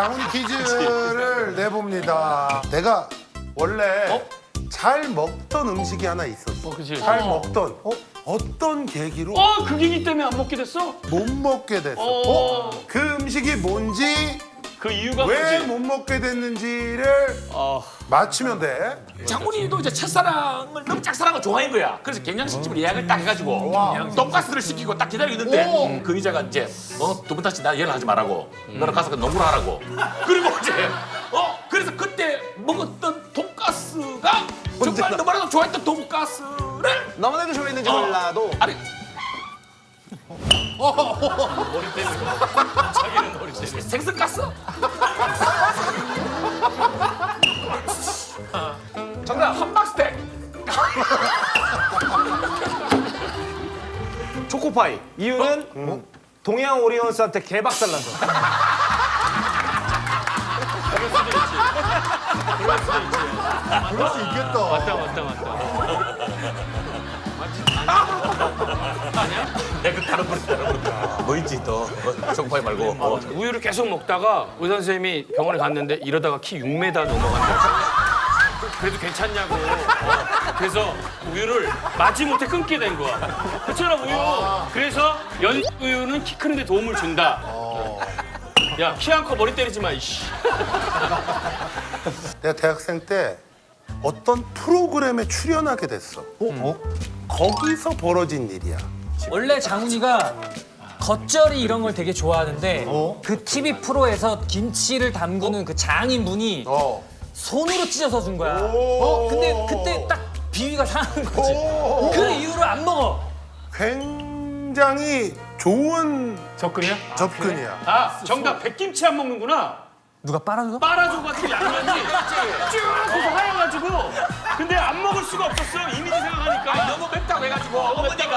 장훈 퀴즈를 내봅니다. 내가 원래 잘 먹던 음식이 하나 있었어. 어, 그치. 잘 먹던 어? 떤 계기로 어, 그 얘기 때문에 안 먹게 됐어? 못 먹게 됐어. 어. 어? 그 음식이 뭔지 그 이유가 왜 뭐지? 못 먹게 됐는지를 어. 맞히면 돼. 장군이도 이제 첫사랑을 너무 짝사랑을 좋아한 거야. 그래서 경양식집을 예약을 딱 해가지고 돈가스를 시키고 딱 기다리고 있는데 그 의자가 이제 어, 두번 다시 나 연락하지 말라고 너랑 가서 그 농구를 하라고. 그리고 이제 어 그래서 그때 먹었던 돈가스가 정말 너무나도 좋아했던 돈가스를 너무나도 좋아했는지 몰라도 아니 자기는 머리 때문에. 생선 초코파이 이유는 동양 오리온스한테 개박살 나서 그럴 수 있겠다. 맞다, 맞다, 맞다. 내가 다른 버릇 다른 버릇. 뭐 있지 또 어, 초코파이 말고. 어. 우유를 계속 먹다가 의사 선생님이 병원에 갔는데 이러다가 키 6m 넘어간다. 그래도 괜찮냐고. 어, 그래서 우유를 마지못해 끊게 된 거야. 그렇잖아 우유. 그래서 연 우유는 키 크는 데 도움을 준다. 야 키 안 커 머리 때리지 마. 이씨. 내가 대학생 때 어떤 프로그램에 출연하게 됐어. 어? 거기서 벌어진 일이야. 원래 장훈이가 겉절이 이런 걸 되게 좋아하는데 그 TV 프로에서 김치를 담그는 그 장인 분이 어. 손으로 찢어서 준 거야. 오. 어, 근데 그때 딱 비위가 상한 거지. 오. 그 이후로 안 먹어. 굉장히 좋은 접근이야? 접근이야. 아 정답 백김치 안 먹는구나. 누가 빨아줘? 빨아줘가지고 양면이 쭉 해서 하얘가지고 근데 안 먹을 수가 없었어 이미지 생각하니까 너무 맵다고 해가지고 어머니가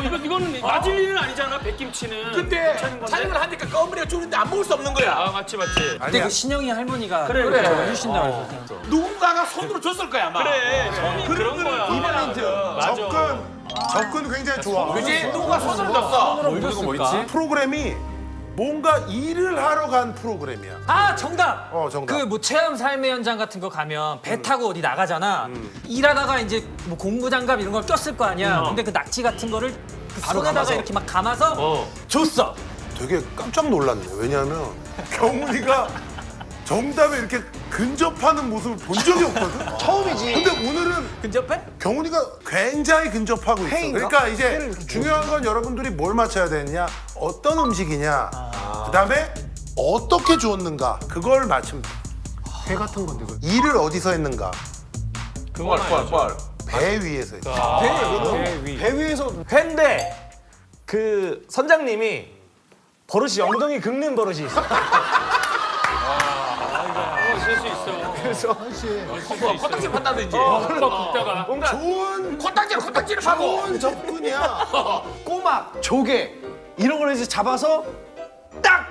어, 이거 이거는 맞을 일은 아니잖아 백김치는 근데 괜찮은 건데? 촬영을 하니까 꺼머리가 주는데 안 먹을 수 없는 거야. 아 맞지 맞지 그때. 그 신영이 할머니가 그래, 그래. 해주신다고 그래서 누군가가 손으로 줬을 거야 아마. 그래 손이 그런 거야 이벤트. 맞아 접근 접근 굉장히 좋아. 그지? 누군가 손으로 줬어. 뭐 프로그램이 뭔가 일을 하러 간 프로그램이야. 아 정답. 어, 정답. 그 뭐 체험 삶의 현장 같은 거 가면 배 타고 어디 나가잖아. 일하다가 이제 뭐 공부 장갑 이런 걸 꼈을 거 아니야. 근데 그 낙지 같은 거를 그 손에다가 이렇게 막 감아서 어. 줬어. 되게 깜짝 놀랐네. 왜냐하면 경훈이가 정답에 이렇게 근접하는 모습을 본 적이 없거든. 처음이지 근데 오늘은 근접해? 경훈이가 굉장히 근접하고 있어. 회인가? 그러니까 이제 중요한 건 여러분들이 뭘 맞춰야 되느냐, 어떤 음식이냐, 그다음에 어떻게 주었는가 그걸 맞추면 돼. 회 같은 건데 그 일을 어디서 했는가? 그건 알죠 배 위에서 했어. 배 위에서 회인데 그 선장님이 버릇이 엉덩이 긁는 버릇이 있어 있을 수 있어 그래서 뭐 코딱지 판다든지. 한번 굽다가 뭔가 좋은 코딱지를 코딱지를 파고. 좋은 접근이야. 꼬막 조개 이런 걸 이제 잡아서 딱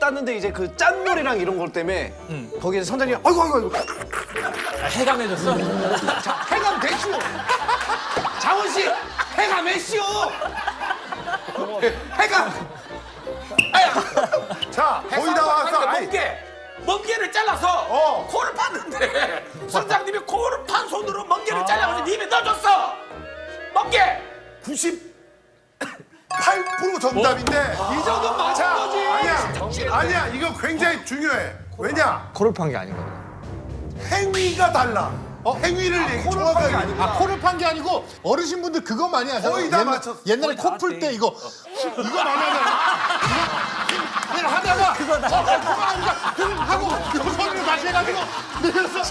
땄는데 이제 그 짠물이랑 이런 것 때문에 거기에 선장님이 아이고 아이고 아이고 해감해줬어. 자, 해감 됐슈 장원 씨 해감 했슈 해감 자, 거의 다 왔어. 멍게. 멍게를 잘라서 어. 코를 팠는데 선장님이 코를 판 손으로 멍게를 잘라가지고 입에 넣어줬어. 멍게. 98% 정답인데 이 정도 맞은 자, 거지. 아니야, 아니야. 이거 굉장히 중요해. 왜냐? 코를 판 게 아니거든 행위가 달라. 행위를 얘기 정확하게 아 코를 판 게 아니고 어르신분들 그거 많이 하잖아요. 거의 다 옛날- 맞췄어. 옛날에 코풀 때 이거 이거 많이 하잖아. 이거 이거 하다가 그거 나. 어, 그거 아니라 흠 하고 손으로 다시 해가지고 내려서